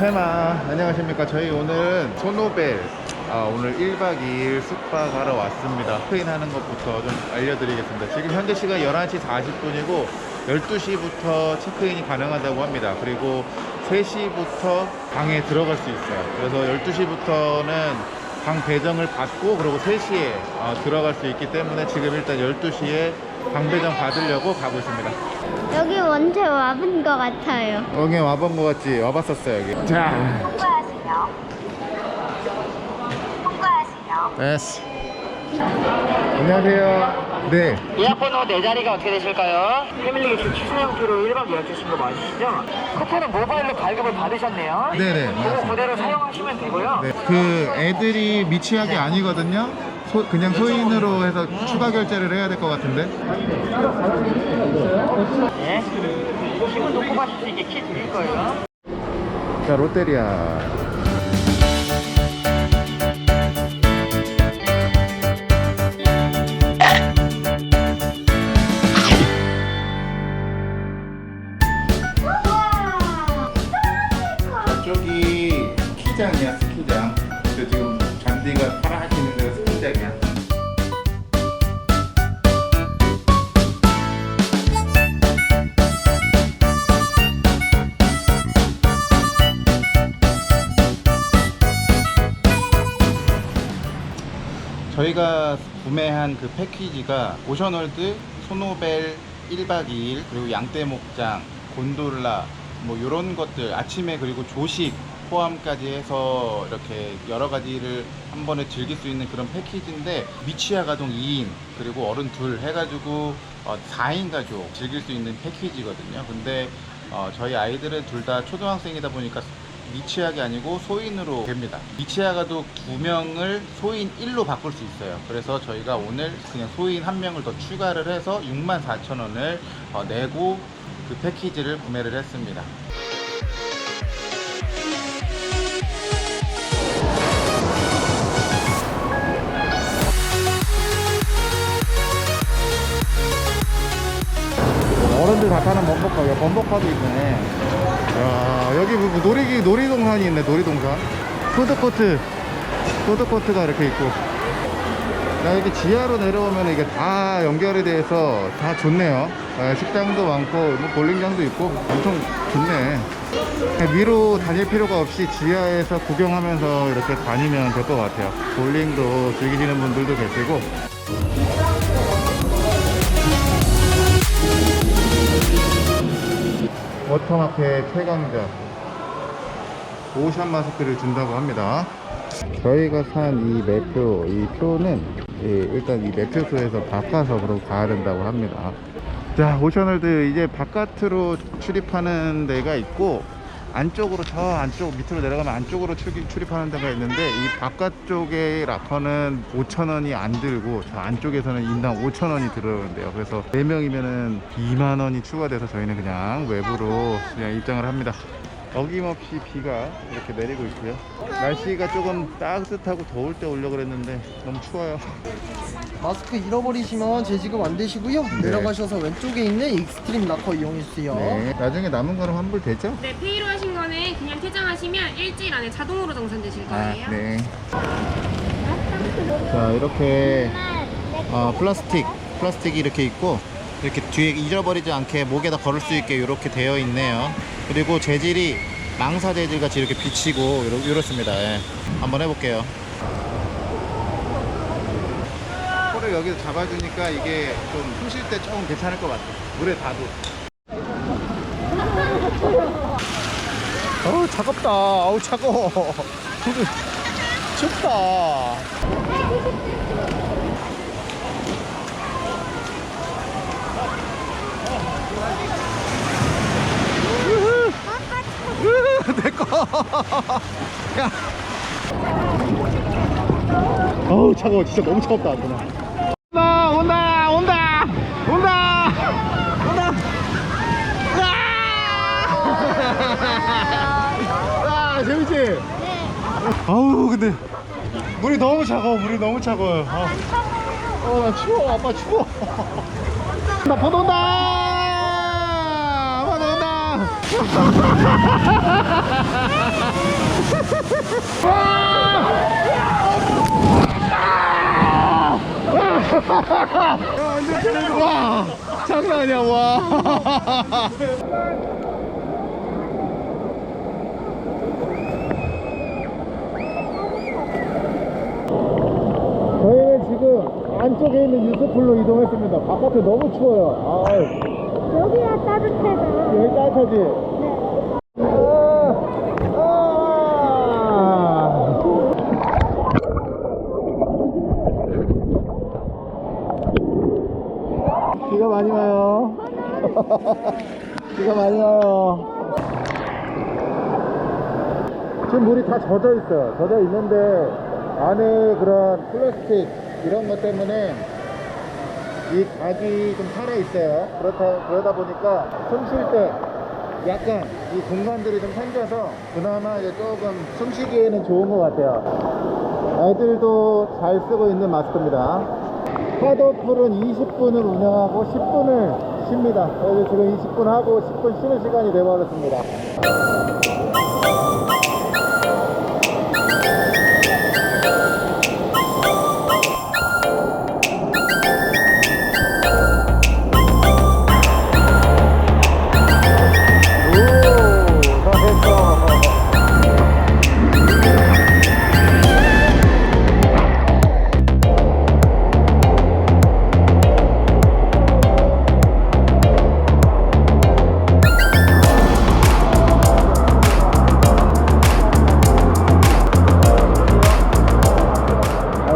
테마 안녕하십니까. 저희 오늘은 소노벨 아, 오늘 1박 2일 숙박하러 왔습니다. 체크인 하는 것부터 좀 알려드리겠습니다. 지금 현재 시간 11시 40분이고 12시부터 체크인이 가능하다고 합니다. 그리고 3시부터 방에 들어갈 수 있어요. 그래서 12시부터는 방 배정을 받고 그리고 3시에 어, 들어갈 수 있기 때문에 지금 일단 12시에 방 배정 받으려고 가고 있습니다 여기 원체 와본 것 같아요. 여기 와본 거 같지? 와봤었어요 여기 자 통과하세요. 통과하세요. 됐어 안녕하세요 네 예약 번호 네 자리가 어떻게 되실까요? 패밀리 게스트 취소형표로 1박 예약 주신 거 맞으시죠? 쿠폰은 모바일로 발급을 받으셨네요. 네네, 그거 맞습니다. 그대로 사용하시면 되고요. 네, 그 애들이 미취학이 아니거든요. 소- 그냥 소인으로 해서 추가 결제를 해야 될 것 같은데. 네. 기분 놓고 가실 수 있게 키 드릴 거예요. 자, 롯데리아. 저쪽이 스키장이야, 저희가 구매한 그 패키지가 오션월드, 소노벨 1박 2일, 그리고 양떼목장, 곤돌라, 뭐 이런 것들, 아침에 그리고 조식 포함까지 해서 이렇게 여러 가지를 한 번에 즐길 수 있는 그런 패키지인데 미취학 아동 2인 그리고 어른 둘 해가지고 어, 4인 가족 즐길 수 있는 패키지거든요. 근데 어, 저희 아이들은 둘 다 초등학생이다 보니까 미취학이 아니고 소인으로 됩니다. 미취학아도 두 명을 소인 1로 바꿀 수 있어요. 그래서 저희가 오늘 그냥 소인 한 명을 더 추가를 해서 64,000원을 어, 내고 그 패키지를 구매를 했습니다. 어른들 다 타는 범벅카야 범벅카도 있네. 야 여기 뭐, 뭐 놀이기 놀이동산이 있네 놀이동산. 푸드코트. 푸드코트가 이렇게 있고. 야 이렇게 지하로 내려오면 이게 다 연결이 돼서 다 좋네요. 아, 식당도 많고 뭐 볼링장도 있고 엄청 좋네. 위로 다닐 필요가 없이 지하에서 구경하면서 이렇게 다니면 될 것 같아요. 볼링도 즐기시는 분들도 계시고 워터마켓 최강자 오션 마스크를 준다고 합니다. 저희가 산 이 매표, 이 표는 예, 일단 이 매표소에서 바꿔서 그럼 가야 된다고 합니다. 자, 오션월드 이제 바깥으로 출입하는 데가 있고 안쪽으로 저 안쪽 밑으로 내려가면 안쪽으로 출입, 출입하는 데가 있는데 이 바깥쪽에 락커는 5,000원이 안 들고 저 안쪽에서는 인당 5,000원이 들어오는데요. 그래서 4명이면은 2만 원이 추가돼서 저희는 그냥 외부로 그냥 입장을 합니다. 어김없이 비가 이렇게 내리고 있고요. 날씨가 조금 따뜻하고 더울 때 오려고 그랬는데 너무 추워요. 마스크 잃어버리시면 재지급 안 되시고요. 내려가셔서 왼쪽에 있는 익스트림 락커 이용해주세요. 네. 나중에 남은 거는 환불되죠? 네, 페이로 하신 거는 그냥 퇴장하시면 일주일 안에 자동으로 정산되실 아, 거예요. 네. 자, 이렇게 어, 플라스틱, 플라스틱이 이렇게 있고 이렇게 뒤에 잊어버리지 않게 목에다 걸을 수 있게 이렇게 되어 있네요. 그리고 재질이 망사 재질 같이 이렇게 비치고 이렇, 이렇 습니다. 예. 한번 해볼게요. 코를 여기서 잡아주니까 이게 좀 푸실 때 조금 괜찮을 것 같아. 물에 닿도. 어우 차갑다. 어우 차가워. 춥다. 야. 어우 차가워. 진짜 너무 차갑다. 누나. 온다, 온다, 온다, 온다, 온다. 아, 재밌지? 네. 아우 근데 물이 너무 차가워. 물이 너무 차가워요. 아. 어, 나 추워. 아빠 추워. 나 번온다. 와 장난 아니야 와 저희는 지금 안쪽에 있는 유스풀로 이동했습니다. 바깥에 너무 추워요. 아 여기가 따뜻해 따뜻하지? 아, 아. 비가 많이 와요. 비가 많이 와요. 지금 물이 다 젖어 있어요. 젖어 있는데 안에 그런 플라스틱 이런 것 때문에 이 각이 좀 살아 있어요. 그렇다 그러다 보니까 숨 쉴 때 약간 이 공간들이 좀 생겨서 그나마 이제 조금 숨 쉬기에는 좋은 것 같아요. 애들도 잘 쓰고 있는 마스크입니다. 파도풀은 20분을 운영하고 10분을 쉽니다. 그래서 지금 20분 하고 10분 쉬는 시간이 되어버렸습니다.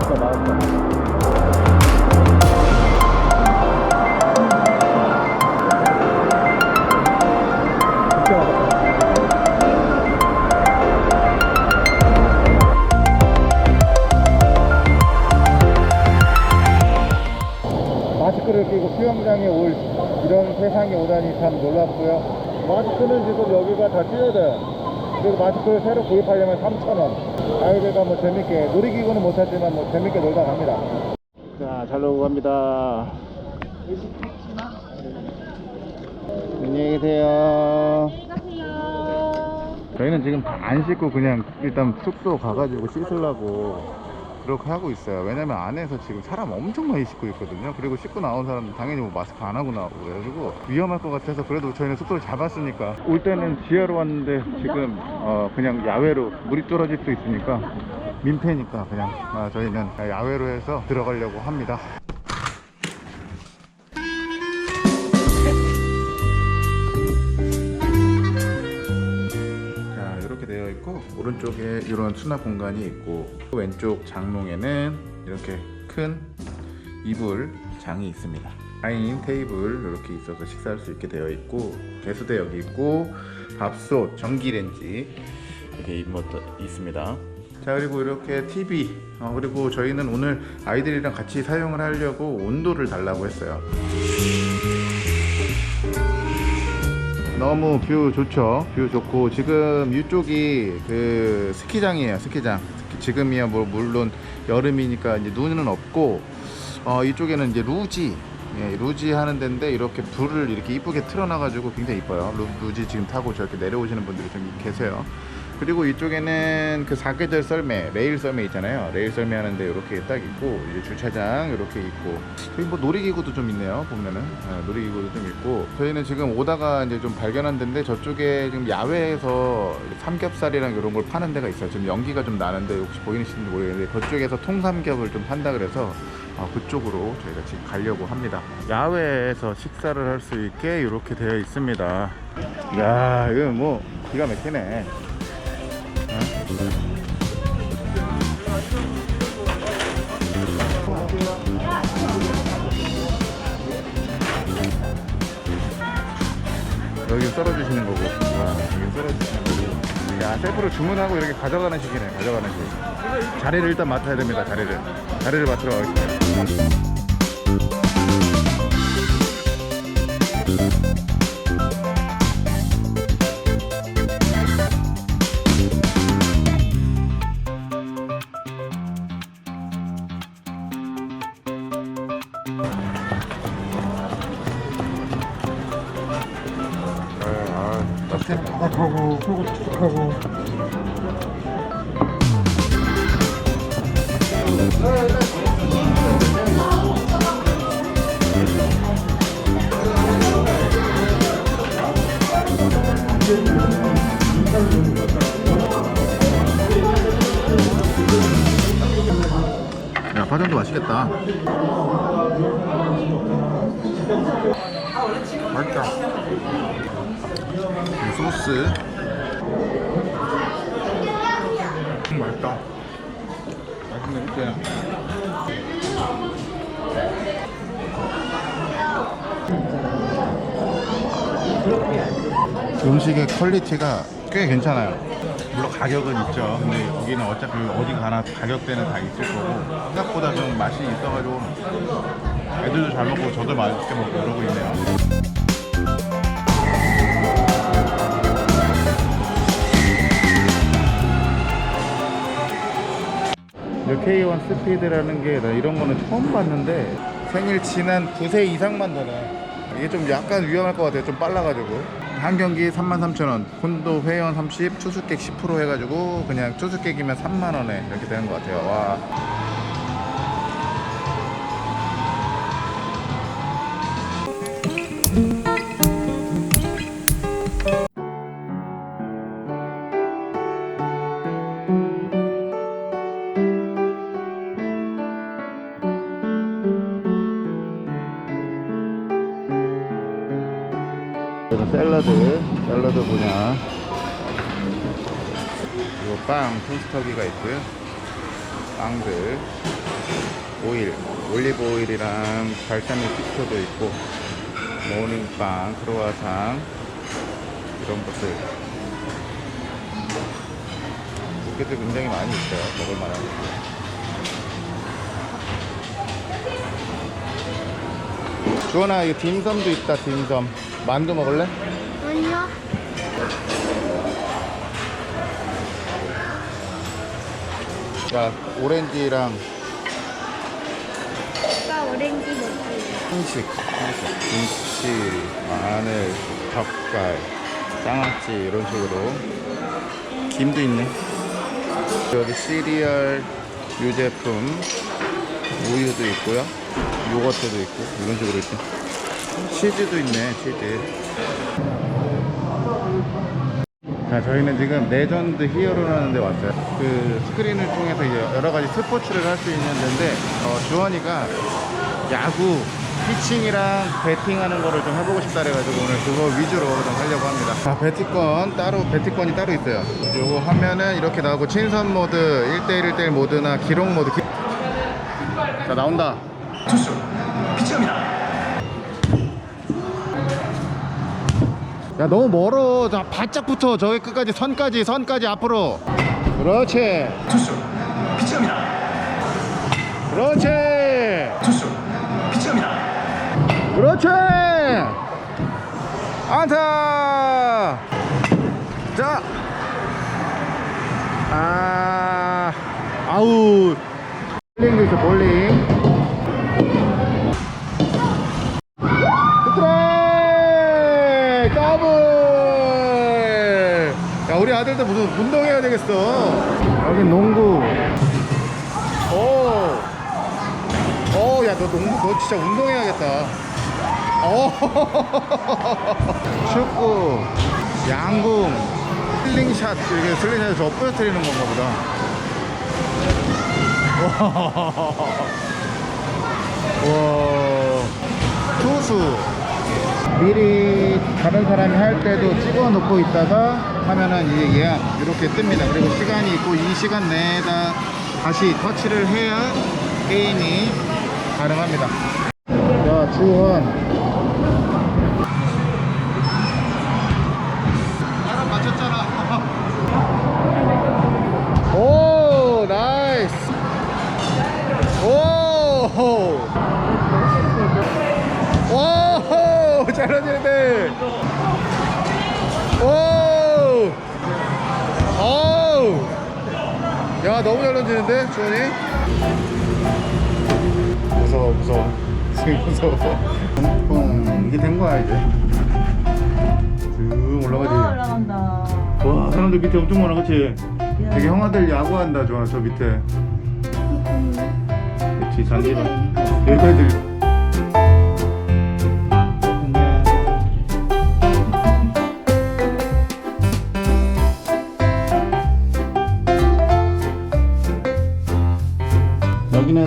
진짜 나왔어. 마스크를 끼고 수영장에 올 이런 세상에 오다니 참 놀랍고요. 마스크는 지금 여기가 다 찢어져요. 그리고 마스크를 새로 구입하려면 3,000원. 아이들과 뭐 재밌게, 놀이기구는 못하지만 뭐 재밌게 놀다 갑니다. 자, 잘 놀고 갑니다. 안녕히 계세요. 저희는 지금 다 안 씻고 그냥 일단 숙소 가가지고 씻으려고 그렇게 하고 있어요. 왜냐면 안에서 지금 사람 엄청 많이 씻고 있거든요. 그리고 씻고 나온 사람은 당연히 뭐 마스크 안 하고 나오고 그래가지고 위험할 것 같아서 그래도 저희는 숙소를 잡았으니까 올 때는 지하로 왔는데 지금 어 그냥 야외로 물이 떨어질 수 있으니까 민폐니까 그냥 아, 저희는 야외로 해서 들어가려고 합니다. 오른쪽에 이런 수납 공간이 있고 왼쪽 장롱에는 이렇게 큰 이불 장이 있습니다. 다이닝 테이블 이렇게 있어서 식사할 수 있게 되어 있고 개수대 여기 있고 밥솥 전기레인지 이렇게 있습니다. 자 그리고 이렇게 TV 어, 그리고 저희는 오늘 아이들이랑 같이 사용을 하려고 온도를 달라고 했어요 너무 뷰 좋죠. 뷰 좋고 지금 이쪽이 그 스키장이에요. 스키장. 스키- 지금이야 뭐 물론 여름이니까 이제 눈은 없고 어 이쪽에는 이제 루지 예, 루지 하는 데인데 이렇게 불을 이렇게 이쁘게 틀어놔 가지고 굉장히 이뻐요. 루, 루지 지금 타고 저렇게 내려오시는 분들이 좀 계세요. 그리고 이쪽에는 그 사계절 썰매, 레일 썰매 있잖아요. 레일 썰매 하는데 이렇게 딱 있고 이제 주차장 이렇게 있고 여기 뭐 놀이기구도 좀 있네요. 보면은 예, 놀이기구도 좀 있고 저희는 지금 오다가 이제 좀 발견한 데인데 저쪽에 지금 야외에서 삼겹살이랑 이런 걸 파는 데가 있어요. 지금 연기가 좀 나는데 혹시 보이시는지 모르겠는데 그쪽에서 통삼겹을 좀 판다 그래서 어, 그쪽으로 저희가 지금 가려고 합니다. 야외에서 식사를 할 수 있게 이렇게 되어 있습니다. 야, 이거 뭐 기가 막히네. 여기 썰어주시는 거고, 와, 여기 썰어주시는 거고. 야, 셀프로 주문하고 이렇게 가져가는 식이네, 가져가는 식. 자리를 일단 맡아야 됩니다, 자리를. 자리를 맡으러 가겠습니다. 야 파전도 맛있겠다. 맛있다. 이 소스. 음, 맛있다. 맛있네 그때 음식의 퀄리티가 꽤 괜찮아요 물론 가격은 있죠. 근데 여기는 어차피 어디 가나 가격대는 다 있을 거고 생각보다 좀 맛이 있어가지고 애들도 잘 먹고 저도 맛있게 먹고 그러고 있네요. K1 스피드라는 게 나 이런 거는 처음 봤는데 생일 지난 9세 이상만 되네. 이게 좀 약간 위험할 것 같아요. 좀 빨라가지고 한 경기 33,000원 콘도 회원 30 추수객 10% 해가지고 그냥 추수객이면 3만원에 이렇게 되는 것 같아요. 와 샐러드 분야 그리고 빵 토스터기가 있고요. 빵들. 오일. 올리브 오일이랑 발사믹 피스토도 있고 모닝빵 크로와상 이런 것들. 이렇게도 굉장히 많이 있어요 먹을 만한 주원아 이거 딤섬도 있다 딤섬. 만두 먹을래? 아니요. 야 오렌지랑 아까 오렌지 먹을래. 한식, 한식, 김치, 마늘, 젓갈, 장아찌 이런 식으로 김도 있네. 여기 시리얼 유제품 우유도 있고요, 요거트도 있고 이런 식으로 있죠. 치즈도 있네, 치즈. 자, 저희는 지금 레전드 히어로라는 데 왔어요. 그 스크린을 통해서 이제 여러 가지 스포츠를 할 수 있는 데인데, 어, 주원이가 야구, 피칭이랑 배팅하는 거를 좀 해보고 싶다 그래가지고 오늘 그거 위주로 좀 하려고 합니다. 자, 배팅권 따로, 배팅권이 따로 있어요. 요거 하면은 이렇게 나오고 친선 모드, 1대1, 1대1 모드나 기록 모드. 기... 자, 나온다. 투수, 피칭입니다. 야 너무 멀어. 자 바짝 붙어 저기 끝까지 선까지 선까지 앞으로. 그렇지. 투수 피치입니다. 그렇지. 투수 피치입니다. 그렇지. 안타. 자. 아, 아웃. 볼링도 있어 볼링 끝에 더블 야 우리 아들도 무슨 운동해야 되겠어. 여기 농구. 오 오 야 너 농구 너 진짜 운동해야겠다. 오. 축구. 양궁. 슬링샷 이게 슬링샷 저 부러뜨리는 건가 보다. 와 투수. 미리 다른 사람이 할 때도 찍어 놓고 있다가 하면은 이제 예약 이렇게 뜹니다. 그리고 시간이 있고 이 시간 내에 다 다시 터치를 해야 게임이 가능합니다. 자, 주원. 오, 나이스. 오! 오! 잘 던지는데! 야, 너무 잘 던지는데, 주원이? 무서워, 무서워. 지금 무서워. 뻥. 이게 된 거야, 이제. 쭉 올라가지. 올라간다. 와 사람들 밑에 엄청 많아 그치? 되게 형아들 야구한다 좋아 저 밑에 그치 잔디가 여기까지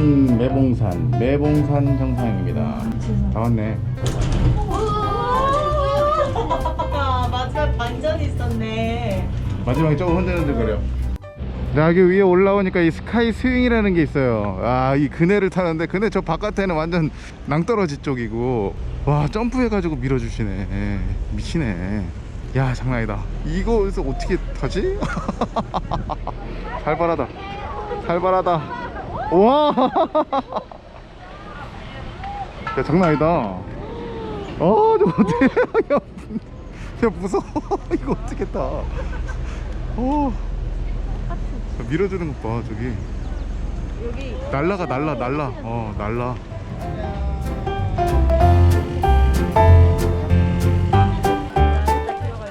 여기는 매봉산 매봉산 정상입니다 다 왔네 마지막 반전이 있었네. 마지막에 조금 흔들흔들거려. 자, 여기 위에 올라오니까 이 스카이 스윙이라는 게 있어요. 아, 이 그네를 타는데 그네 저 바깥에는 완전 낭떠러지 쪽이고 와 점프해가지고 밀어주시네. 미치네. 야 장난이다. 이거에서 어떻게 타지? 살벌하다. 살벌하다. 와. 야 장난 아니다. 어, 저거 어떻게? 야, 야 무서워. 이거 어떻게 타? 오. 저 밀어주는 것 봐, 저기. 여기 날라가, 날라, 날라. 어, 날라.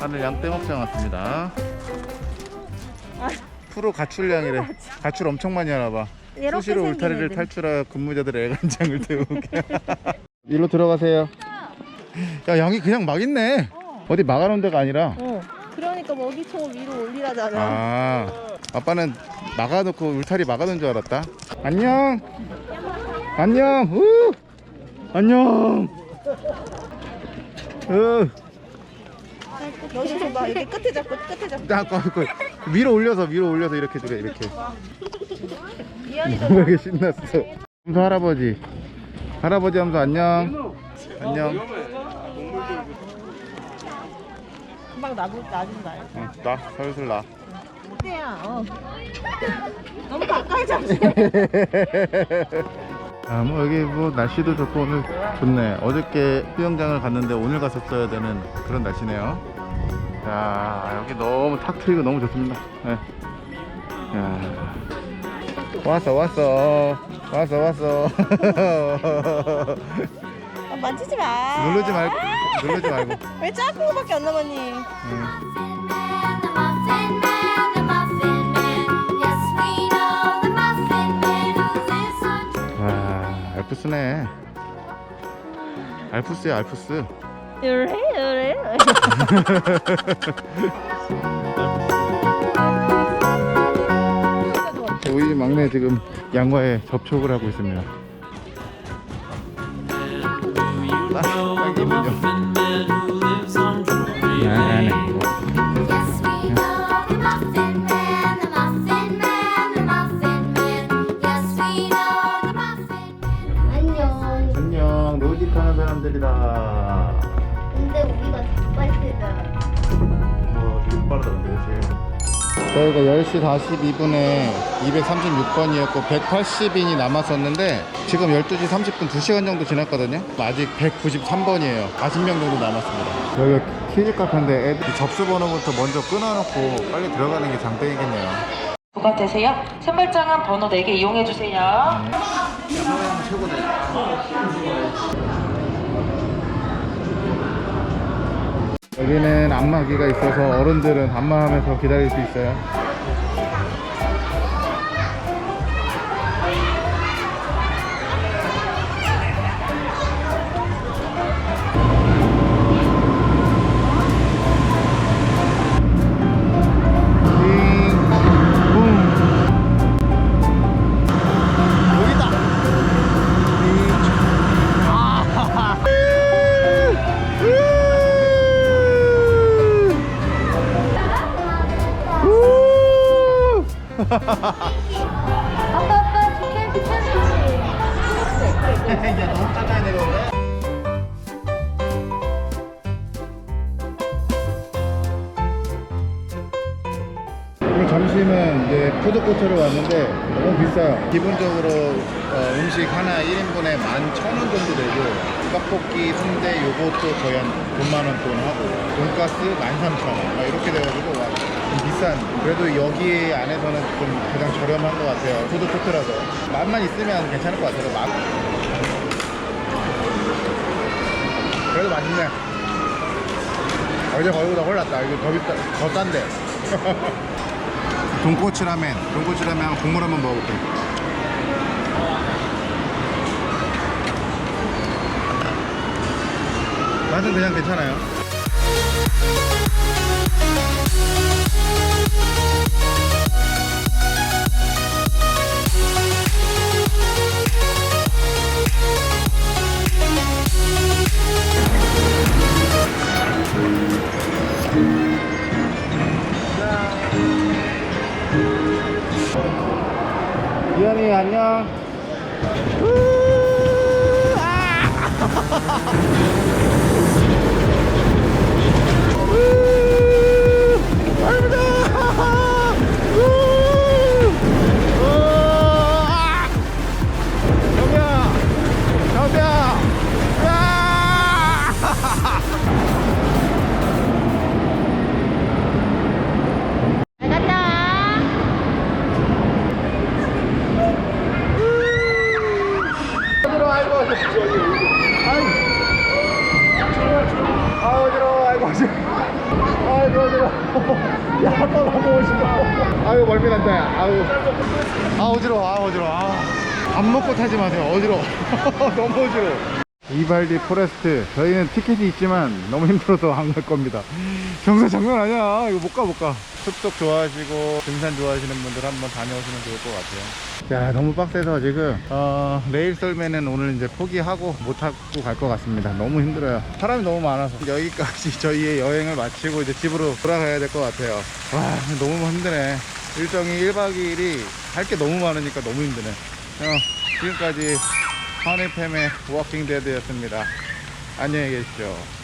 하늘 양떼목장 왔습니다. 프로 가출량이래. 가출 엄청 많이 하나 봐. 수시로 울타리를 탈출하 근무자들의 애간장을 태우게. 일로 들어가세요. 야, 양이 그냥 막 있네. 어디 막아놓은 데가 아니라. 어. 그러니까 먹이총 위로 올리라잖아. 아, 아빠는 막아놓고 울타리 막아놓은 줄 알았다. 안녕. 안녕. 우. 안녕. 으. 여기 좀 봐. 여기 끝에 잡고 끝에 잡고. 야, 거, 거, 위로 올려서 위로 올려서 이렇게 주래 이렇게. 이한이도 되게 신났어. 함수 할아버지. 할아버지 함수 안녕. 안녕. 금방 놔줄 놔준다. 어, 나 설술 나. 그때야. 어. 너무 가까이 잡지. 아, 뭐 여기 뭐 날씨도 좋고 오늘 좋네. 어저께 수영장을 갔는데 오늘 갔었어야 되는 그런 날씨네요. 야, 여기 너무 탁 트이고 너무 좋습니다. 네. 야. 왔어, 왔어. 왔어, 왔어. 아, 만지지 마. 누르지 말고, 누르지 말고. 왜 거밖에 안 남았니? 응. The Muffin Man, the Muffin Man. Yes, we know the Muffin Man who lives on 와, 알프스네. 알프스야, 알프스. 요래 요래. 우리 막내 지금 양과에 접촉을 하고 있습니다. 아, 민정. 네, 네, 네. 저희가 10시 42분에 236번이었고 180인이 남았었는데 지금 12시 30분 2시간 정도 지났거든요. 아직 193번이에요. 40명 정도 남았습니다. 여기가 키즈 카페인데 애들 접수 번호부터 먼저 끊어놓고 빨리 들어가는 게 장땡이겠네요. 부가 되세요? 선발장은 번호 4개 이용해 주세요. 여기는 안마기가 있어서 어른들은 안마하면서 기다릴 수 있어요 아빠 아빠 캠프 챌린지. 야 너무 내려오네 오늘 점심은 이제 푸드코트를 왔는데 너무 비싸요 기본적으로 어, 음식 하나 1인분에 11,000원 정도 되고 떡볶이, 순대, 요거트 거의 한 9만원 돈 하고 돈가스 13,000원 막 이렇게 돼가지고 비싼 그래도 여기 안에서는 좀 가장 저렴한 것 같아요 푸드코트라서 맛만 있으면 괜찮을 것 같아요 맛 그래도 맛있네 어제 거기보다 올랐다. 이거 더 비싸, 더 싼데. 돈코츠 라멘. 돈코츠 라멘 국물 한번 먹어볼게. 맛은 그냥 괜찮아요. 이현이 안녕. 이발디 포레스트. 저희는 티켓이 있지만 너무 힘들어서 안 갈 겁니다. 경사 장난 아니야. 이거 못 가, 못 가. 숲속 좋아하시고 등산 좋아하시는 분들 한번 다녀오시면 좋을 것 같아요. 야, 너무 빡세서 지금 어, 내일 썰매는 오늘 이제 포기하고 못 타고 갈 것 같습니다. 너무 힘들어요. 사람이 너무 많아서 여기까지 저희의 여행을 마치고 이제 집으로 돌아가야 될 것 같아요. 와, 너무 힘드네. 일정이 1박 2일이 할 게 너무 많으니까 너무 힘드네. 어, 지금까지 허니팸의 워킹 데드였습니다. 안녕히 계십시오.